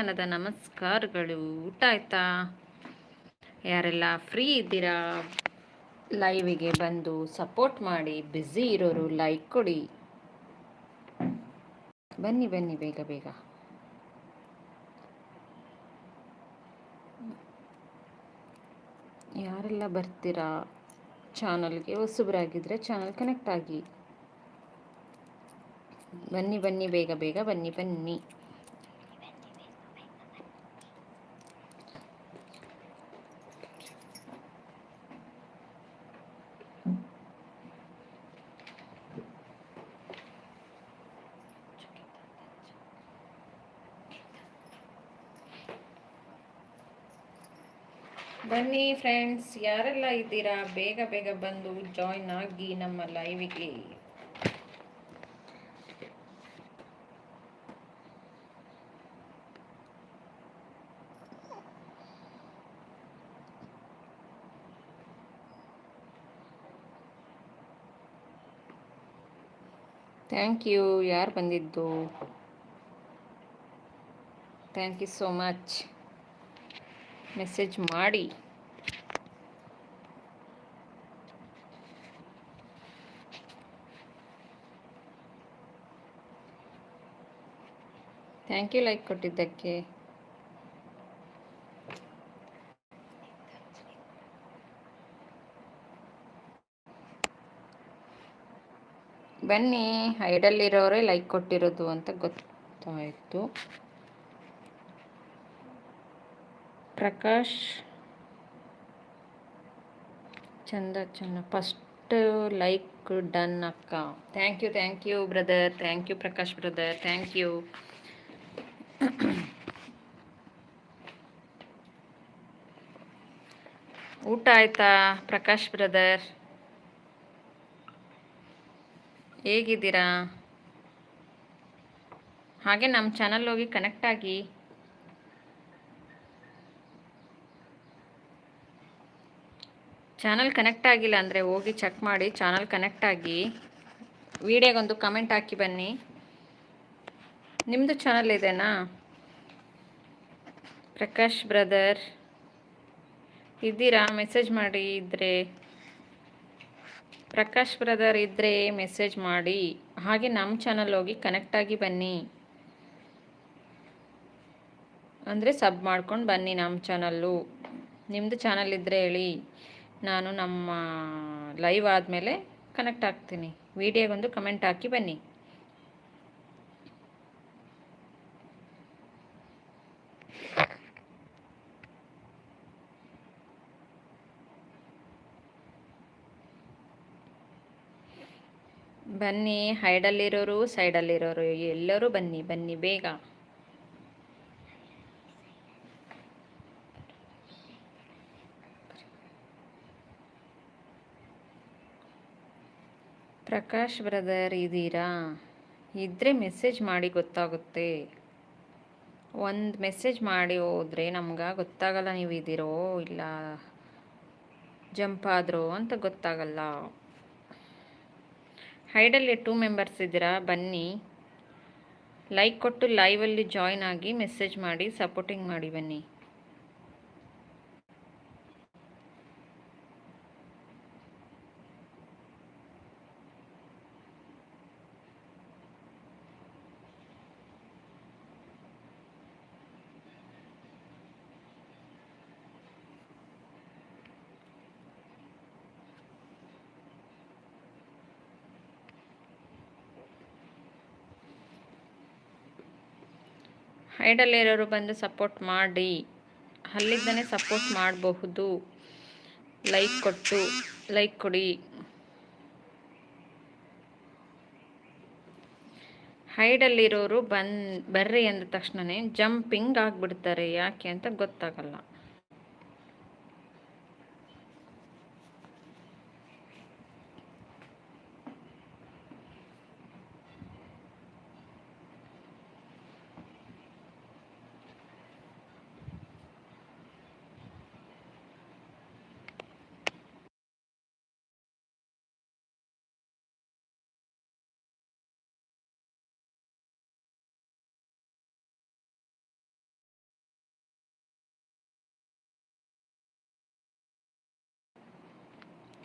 ಅನ್ನದ ನಮಸ್ಕಾರಗಳು. ಊಟ ಆಯ್ತಾ? ಯಾರೆಲ್ಲ ಫ್ರೀ ಇದ್ದೀರಾ? ಲೈವಿಗೆ ಬಂದು ಸಪೋರ್ಟ್ ಮಾಡಿ ಬ್ಯುಸಿ ಇರೋರು ಲೈಕ್ ಕೊಡಿ. ಬನ್ನಿ ಬನ್ನಿ ಬೇಗ ಬೇಗ. ಯಾರೆಲ್ಲ ಬರ್ತೀರಾ? ಚಾನಲ್ಗೆ ಹೊಸಬ್ರಾಗಿದ್ರೆ ಚಾನಲ್ ಕನೆಕ್ಟ್ ಆಗಿ. ಬನ್ನಿ ಬನ್ನಿ ಬೇಗ ಬೇಗ ಬನ್ನಿ ಬನ್ನಿ. ಬನ್ನಿ ಫ್ರೆಂಡ್ಸ್ ಯಾರೆಲ್ಲ ಇದ್ದೀರಾ? ಬೇಗ ಬೇಗ ಬಂದು ಜಾಯ್ನ್ ಆಗಿ ನಮ್ಮ ಲೈವಿಗೆ ಥ್ಯಾಂಕ್ ಯು ಯಾರು ಬಂದಿದ್ದು? Thank you so much message ಮಾಡಿ. ಥ್ಯಾಂಕ್ ಯು ಲೈಕ್ ಕೊಟ್ಟಿದ್ದಕ್ಕೆ. ಬನ್ನಿ ಹೈಡಲ್ಲಿರೋರೇ ಲೈಕ್ ಕೊಟ್ಟಿರೋದು ಅಂತ ಗೊತ್ತಾಯಿತು. ಪ್ರಕಾಶ್ ಚಂದ ಚಂದ ಫಸ್ಟ್ ಲೈಕ್ ಡನ್ ಅಕ್ಕ. Thank you thank you brother thank you Prakash brother thank you ಊಟ ಆಯ್ತಾ ಪ್ರಕಾಶ್ ಬ್ರದರ್ ಹೇಗಿದ್ದೀರಾ? ಹಾಗೆ ನಮ್ಮ ಚಾನಲ್ ಹೋಗಿ ಕನೆಕ್ಟ್ ಆಗಿ. ಚಾನಲ್ ಕನೆಕ್ಟ್ ಆಗಿಲ್ಲ ಅಂದರೆ ಹೋಗಿ ಚೆಕ್ ಮಾಡಿ ಚಾನಲ್ ಕನೆಕ್ಟ್ ಆಗಿ ವಿಡಿಯೋಗೊಂದು ಕಮೆಂಟ್ ಹಾಕಿ ಬನ್ನಿ. ನಿಮ್ಮದು ಚಾನಲ್ ಇದೆನಾ? ಪ್ರಕಾಶ್ ಬ್ರದರ್ ಇದ್ದೀರಾ? ಮೆಸೇಜ್ ಮಾಡಿ ಇದ್ದರೆ ಪ್ರಕಾಶ್ ಬ್ರದರ್ ಇದ್ದರೆ ಮೆಸೇಜ್ ಮಾಡಿ. ಹಾಗೆ ನಮ್ಮ ಚಾನಲ್ ಹೋಗಿ ಕನೆಕ್ಟ್ ಆಗಿ ಬನ್ನಿ. ಅಂದರೆ ಸಬ್ ಮಾಡ್ಕೊಂಡು ಬನ್ನಿ ನಮ್ಮ ಚಾನಲ್ಲು ನಿಮ್ಮದು ಚಾನಲ್ ಇದ್ದರೆ ಹೇಳಿ. ನಾನು ನಮ್ಮ ಲೈವ್ ಆದಮೇಲೆ ಕನೆಕ್ಟ್ ಆಗ್ತೀನಿ. ವಿಡಿಯೋಗೊಂದು ಕಮೆಂಟ್ ಹಾಕಿ ಬನ್ನಿ. ಬನ್ನಿ ಹೈಡಲ್ಲಿರೋರು ಸೈಡಲ್ಲಿರೋರು ಎಲ್ಲರೂ ಬನ್ನಿ ಬನ್ನಿ ಬೇಗ. ಪ್ರಕಾಶ್ ಬ್ರದರ್ ಇದ್ದೀರಾ? ಇದ್ದರೆ ಮೆಸೇಜ್ ಮಾಡಿ ಗೊತ್ತಾಗುತ್ತೆ. ಒಂದು ಮೆಸೇಜ್ ಮಾಡಿ ಹೋದರೆ ನಮ್ಗೆ ಗೊತ್ತಾಗಲ್ಲ ನೀವು ಇದ್ದೀರೋ ಇಲ್ಲ ಜಂಪ್ ಆದರೂ ಅಂತ ಗೊತ್ತಾಗಲ್ಲ. ಹೈಡಲ್ಲಿ ಟೂ ಮೆಂಬರ್ಸ್ ಇದ್ದೀರಾ? ಬನ್ನಿ. ಲೈಕ್ ಕೊಟ್ಟು ಲೈವಲ್ಲಿ ಜಾಯ್ನ್ ಆಗಿ ಮೆಸೇಜ್ ಮಾಡಿ ಸಪೋರ್ಟಿಂಗ್ ಮಾಡಿ ಬನ್ನಿ. ಹೈಡಲ್ಲಿರೋರು ಬಂದು ಸಪೋರ್ಟ್ ಮಾಡಿ. ಅಲ್ಲಿದ್ದಾನೆ ಸಪೋರ್ಟ್ ಮಾಡಬಹುದು. ಲೈಕ್ ಕೊಟ್ಟು ಲೈಕ್ ಕೊಡಿ. ಹೈಡಲ್ಲಿರೋರು ಬನ್ ಬರ್ರಿ ಅಂದ ತಕ್ಷಣವೇ ಜಂಪಿಂಗ್ ಆಗಿಬಿಡ್ತಾರೆ. ಯಾಕೆ ಅಂತ ಗೊತ್ತಾಗಲ್ಲ.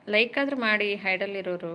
ಲೈಕ್ ಆದರೂ ಮಾಡಿ ಹೈಡಲ್ಲಿರೋರು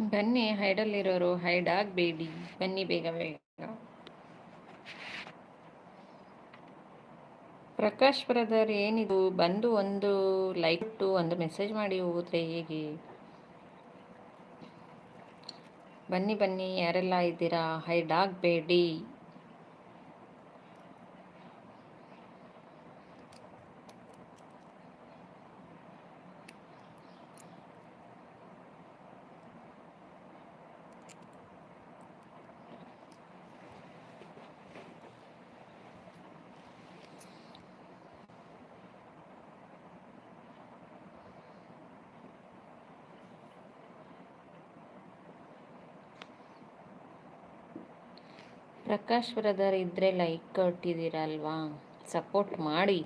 ಬನ್ನಿ, ಹೈಡಲ್ಲಿರೋರು ಹೈಡ್ ಬನ್ನಿ ಬೇಗ ಬೇಗ. ಪ್ರಕಾಶ್ ಬ್ರದರ್ ಏನಿದು? ಬಂದು ಒಂದು ಲೈಕ್ ಟು ಒಂದು ಮೆಸೇಜ್ ಮಾಡಿ ಹೋದ್ರೆ ಹೇಗೆ? ಬನ್ನಿ ಬನ್ನಿ, ಯಾರೆಲ್ಲ ಇದ್ದೀರಾ? ಹೈಡ್ ಪ್ರಕಾಶ್ ಬ್ರದರ್ ಇದ್ದರೆ ಲೈಕ್ ಕೊಟ್ಟಿದ್ದೀರಲ್ವಾ? ಸಪೋರ್ಟ್ ಮಾಡಿ.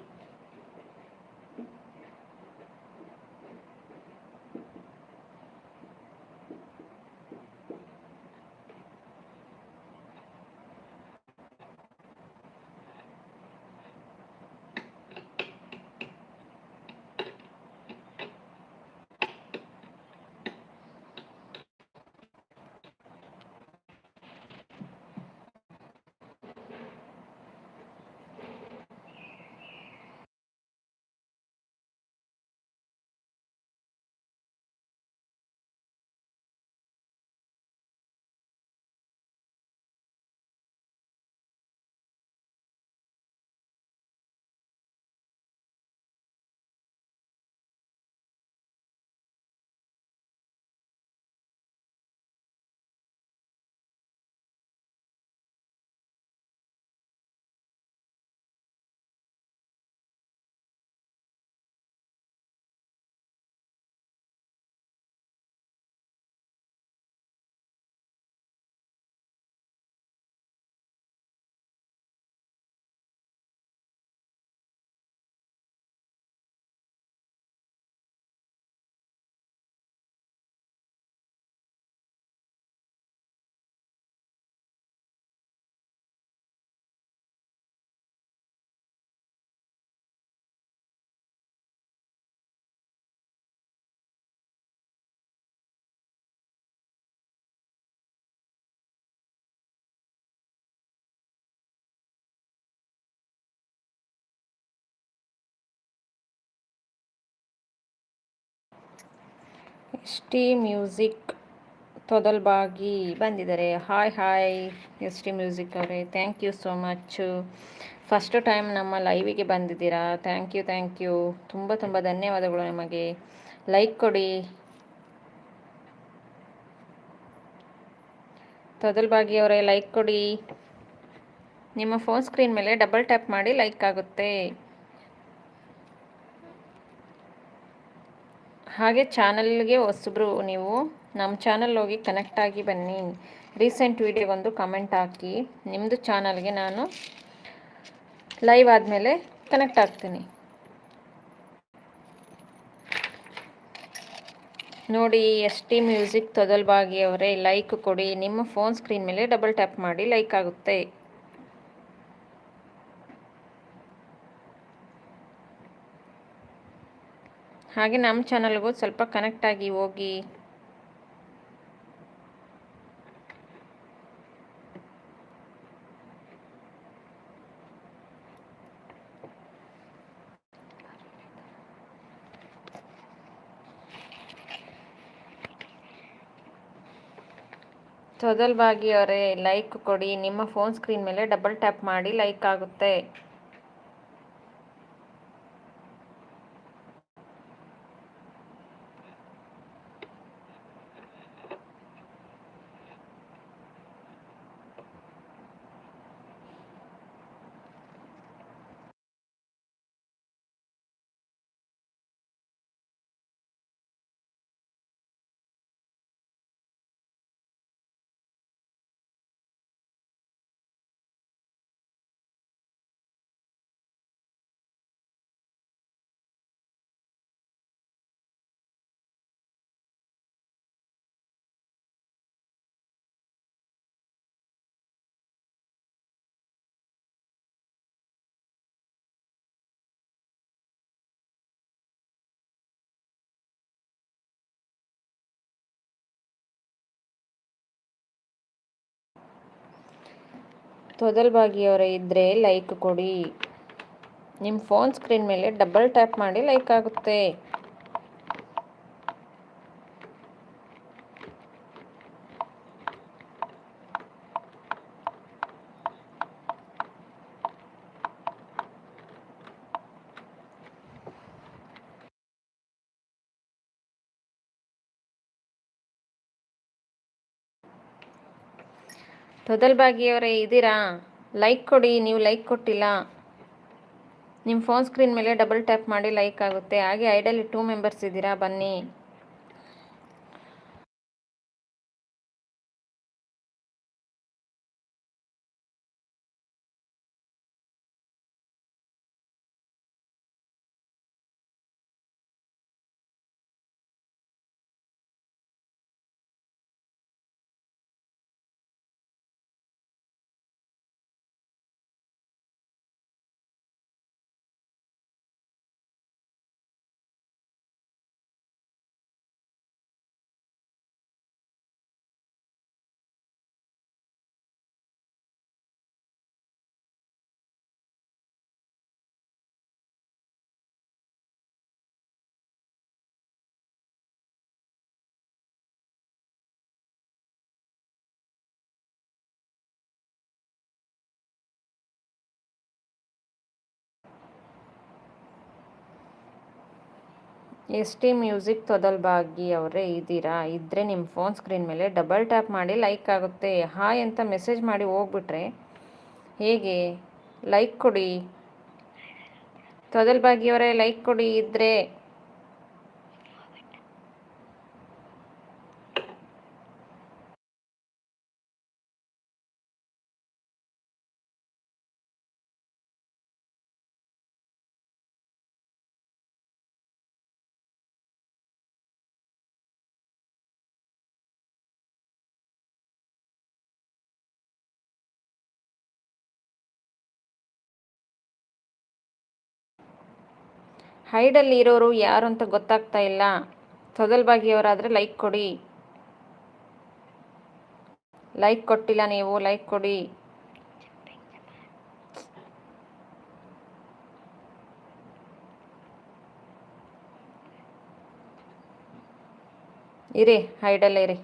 ಎಸ್ ಟಿ ಮ್ಯೂಸಿಕ್ ತೊದಲ್ಬಾಗಿ ಬಂದಿದ್ದಾರೆ. Hi hi S T music ಅವರೇ. Thank you so much first time ನಮ್ಮ ಲೈವಿಗೆ ಬಂದಿದ್ದೀರಾ? Thank you thank you. ತುಂಬ ತುಂಬ ಧನ್ಯವಾದಗಳು ನಿಮಗೆ. ಲೈಕ್ ಕೊಡಿ. ತೊದಲ್ಬಾಗಿ ಅವರೇ, ಲೈಕ್ ಕೊಡಿ. ನಿಮ್ಮ ಫೋನ್ ಸ್ಕ್ರೀನ್ ಮೇಲೆ ಡಬಲ್ ಟ್ಯಾಪ್ ಮಾಡಿ ಲೈಕ್ ಆಗುತ್ತೆ. ಹಾಗೆ ಚಾನಲ್ಗೆ ಹೊಸಬ್ರು ನೀವು ನಮ್ಮ ಚಾನಲ್ ಹೋಗಿ ಕನೆಕ್ಟ್ ಆಗಿ ಬನ್ನಿ. ರೀಸೆಂಟ್ ಒಂದು ಕಮೆಂಟ್ ಹಾಕಿ. ನಿಮ್ಮದು ಚಾನಲ್ಗೆ ನಾನು ಲೈವ್ ಆದಮೇಲೆ ಕನೆಕ್ಟ್ ಆಗ್ತೀನಿ. ನೋಡಿ ಎಸ್ ಟಿ ಮ್ಯೂಸಿಕ್ ತೊದಲ್ಬಾಗಿ ಅವರೇ ಲೈಕ್ ಕೊಡಿ. ನಿಮ್ಮ ಫೋನ್ ಸ್ಕ್ರೀನ್ ಮೇಲೆ ಡಬಲ್ ಟ್ಯಾಪ್ ಮಾಡಿ ಲೈಕ್ ಆಗುತ್ತೆ. ಹಾಗೆ ನಮ್ಮ ಚಾನಲ್ಗೂ ಸ್ವಲ್ಪ ಕನೆಕ್ಟ್ ಆಗಿ ಹೋಗಿ. ಸೊದಲ್ವಾಗಿ ಅವರೇ ಲೈಕ್ ಕೊಡಿ. ನಿಮ್ಮ ಫೋನ್ ಸ್ಕ್ರೀನ್ ಮೇಲೆ ಡಬಲ್ ಟ್ಯಾಪ್ ಮಾಡಿ ಲೈಕ್ ಆಗುತ್ತೆ. ತೊದಲ್ಬಾಗಿಯವರೇ ಇದ್ದರೆ ಲೈಕ್ ಕೊಡಿ. ನಿಮ್ಮ ಫೋನ್ ಸ್ಕ್ರೀನ್ ಮೇಲೆ ಡಬಲ್ ಟ್ಯಾಪ್ ಮಾಡಿ ಲೈಕ್ ಆಗುತ್ತೆ. ತೊದಲ್ಬಾಗಿಯವರೇ ಇದ್ದೀರಾ? ಲೈಕ್ ಕೊಡಿ, ನೀವು ಲೈಕ್ ಕೊಟ್ಟಿಲ್ಲ. ನಿಮ್ಮ ಫೋನ್ ಸ್ಕ್ರೀನ್ ಮೇಲೆ ಡಬಲ್ ಟ್ಯಾಪ್ ಮಾಡಿ ಲೈಕ್ ಆಗುತ್ತೆ. ಹಾಗೆ ಐಡಲಿ ಟೂ ಮೆಂಬರ್ಸ್ ಇದ್ದೀರಾ? ಬನ್ನಿ. ಎಸ್ ಟಿ ಮ್ಯೂಸಿಕ್ ತೊದಲ್ಬಾಗಿ ಅವರೇ ಇದ್ದೀರಾ? ಇದ್ದರೆ ನಿಮ್ಮ ಫೋನ್ ಸ್ಕ್ರೀನ್ ಮೇಲೆ ಡಬಲ್ ಟ್ಯಾಪ್ ಮಾಡಿ ಲೈಕ್ ಆಗುತ್ತೆ. ಹಾಯ್ ಅಂತ ಮೆಸೇಜ್ ಮಾಡಿ ಹೋಗ್ಬಿಟ್ರೆ ಹೇಗೆ? ಲೈಕ್ ಕೊಡಿ. ತೊದಲ್ಬಾಗಿಯವರೇ ಲೈಕ್ ಕೊಡಿ ಇದ್ದರೆ ಹೈಡಲ್ಲಿ ಇರೋರು ಯಾರು ಅಂತ ಗೊತ್ತಾಗ್ತಾ ಇಲ್ಲ. ತೊದಲ್ಬಾಗಿಯವರಾದರೆ ಲೈಕ್ ಕೊಡಿ. ಲೈಕ್ ಕೊಟ್ಟಿಲ್ಲ ನೀವು ಲೈಕ್ ಕೊಡಿ. ಇರಿ, ಹೈಡಲ್ಲೇ ಇರಿ.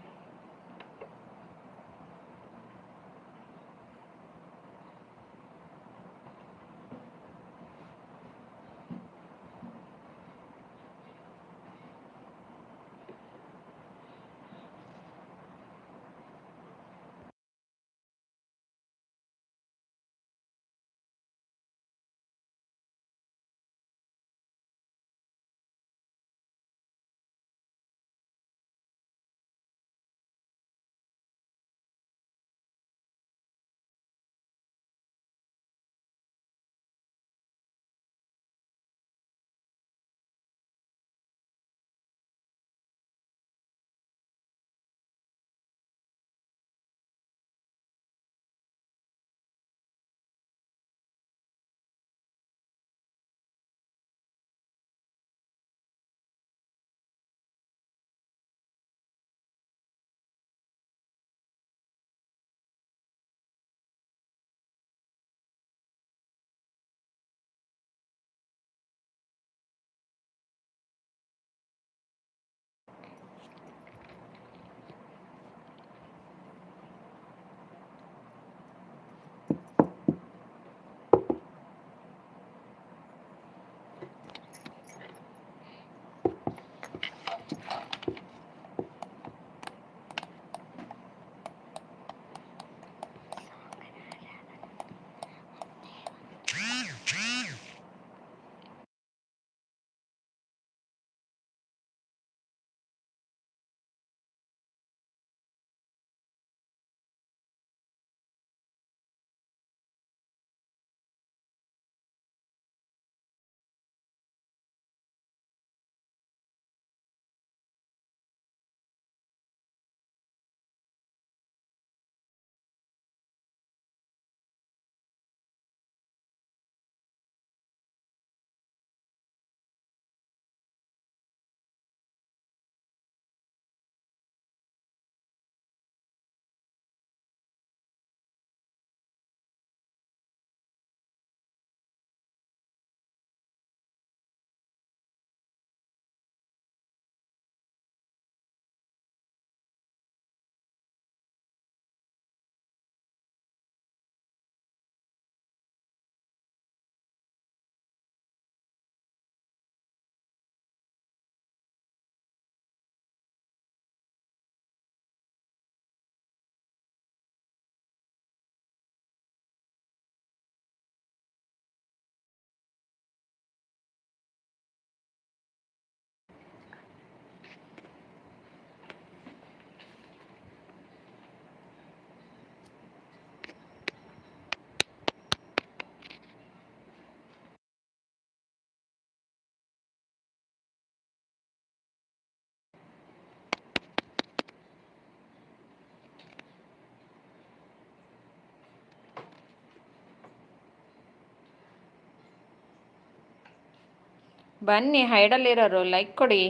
ಬನ್ನಿ ಹೈಡಲ್ಲಿರೋರು ಲೈಕ್ ಕೊಡಿ.